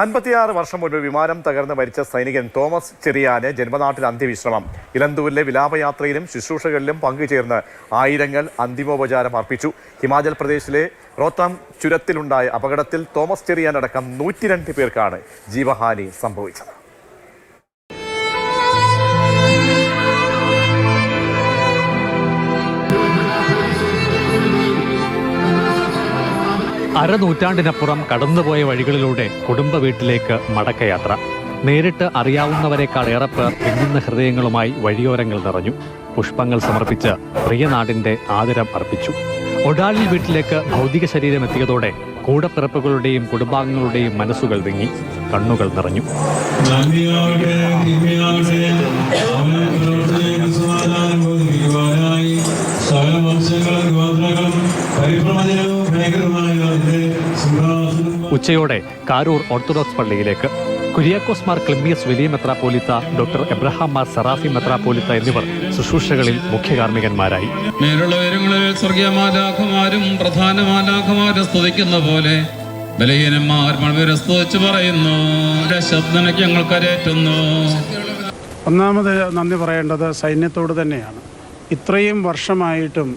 അൻപത്തിയാറ് വർഷം മുൻപ് വിമാനം തകർന്ന് മരിച്ച സൈനികൻ തോമസ് ചെറിയാന് ജന്മനാട്ടിൽ അന്ത്യവിശ്രമം. ഇലന്തൂരിലെ വിലാപയാത്രയിലും ശുശ്രൂഷകളിലും പങ്കുചേർന്ന് ആയിരങ്ങൾ അന്തിമോപചാരം അർപ്പിച്ചു. ഹിമാചൽ പ്രദേശിലെ റോത്താം ചുരത്തിലുണ്ടായ അപകടത്തിൽ തോമസ് ചെറിയാൻ അടക്കം നൂറ്റിരണ്ട് പേർക്കാണ് ജീവഹാനി സംഭവിച്ചത്. അരനൂറ്റാണ്ടിനപ്പുറം കടന്നുപോയ വഴികളിലൂടെ കുടുംബ വീട്ടിലേക്ക് മടക്കയാത്ര. നേരിട്ട് അറിയാവുന്നവരെക്കാൾ ഏറെ പേർ പിന്നുന്ന ഹൃദയങ്ങളുമായി വഴിയോരങ്ങൾ നിറഞ്ഞു. പുഷ്പങ്ങൾ സമർപ്പിച്ച് പ്രിയനാടിന്റെ ആദരം അർപ്പിച്ചു. ഒടാളിൽ വീട്ടിലേക്ക് ഭൗതിക ശരീരം എത്തിയതോടെ കൂടപ്പിറപ്പുകളുടെയും കുടുംബാംഗങ്ങളുടെയും മനസ്സുകൾ വിങ്ങി. കണ്ണുകൾ നിറഞ്ഞു. നന്ദിയാവട്ടെ സകല വംശങ്ങളും ഗോത്രങ്ങളും പരിഭ്രമജനവും ഭയങ്കരമായ ഉച്ചയോടെ കാരൂർ ഓർത്തഡോക്സ് പള്ളിയിലേക്ക് കുര്യാക്കോസ് മാർ ക്ലിമ്മിയസ് വലിയ മെത്രാപ്പോലിത്ത ഡോക്ടർ എബ്രഹാം മാർ സറാഫി മെത്രാപ്പോലിത്ത എന്നിവർ ശുശ്രൂഷകളിൽ മുഖ്യകാർമ്മികന്മാരായി. മേലുള്ള ഉയരങ്ങളിൽ സ്വർഗീയ മാലാഖമാരും പ്രധാന മാലാഖമാരും സ്തുതിക്കുന്ന പോലെ ബലഹീനന്മാർ മഴവരെ സ്തുതിച്ചു പറയുന്നു "നിന്റെ ശബ്ദനയ്ക്ക് ഞങ്ങൾ കരേറ്റുന്നു. ഒന്നാമത് നന്ദി പറയേണ്ടത് സൈന്യത്തോട് തന്നെയാണ്. ഇത്രയും വർഷമായിട്ടും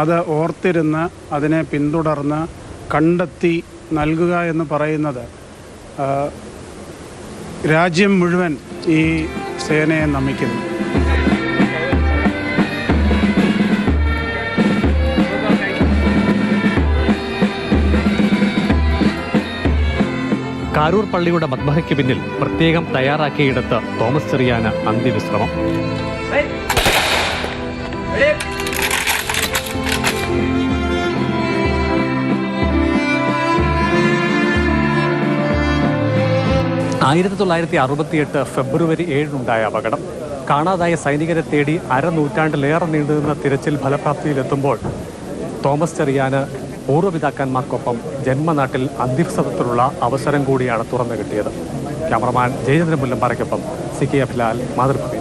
അത് ഓർത്തിരുന്ന് അതിനെ പിന്തുടർന്ന് കണ്ടെത്തി നൽകുക എന്ന് പറയുന്നത് രാജ്യം മുഴുവൻ ഈ സേനയെ നമിക്കുന്നു. കാരൂർ പള്ളിയുടെ മദ്ബഹയ്ക്ക് പിന്നിൽ പ്രത്യേകം തയ്യാറാക്കിയിടത്ത് തോമസ് ചെറിയാന് അന്ത്യവിശ്രമം. ആയിരത്തി തൊള്ളായിരത്തി അറുപത്തിയെട്ട് ഫെബ്രുവരി ഏഴിനുണ്ടായ അപകടം. കാണാതായ സൈനികരെ തേടി അരനൂറ്റാണ്ടിലേറെ നീണ്ടുനിന്ന തിരച്ചിൽ ഫലപ്രാപ്തിയിലെത്തുമ്പോൾ തോമസ് ചെറിയാന് പൂർവപിതാക്കന്മാർക്കൊപ്പം ജന്മനാട്ടിൽ അന്തിമസതത്തിലുള്ള അവസരം കൂടിയാണ് തുറന്നു കിട്ടിയത് ക്യാമറമാൻ ജയചന്ദ്രൻ മുല്ലമ്പാറയ്ക്കൊപ്പം സി കെ അഭിലാൽ മാതൃഭൂമി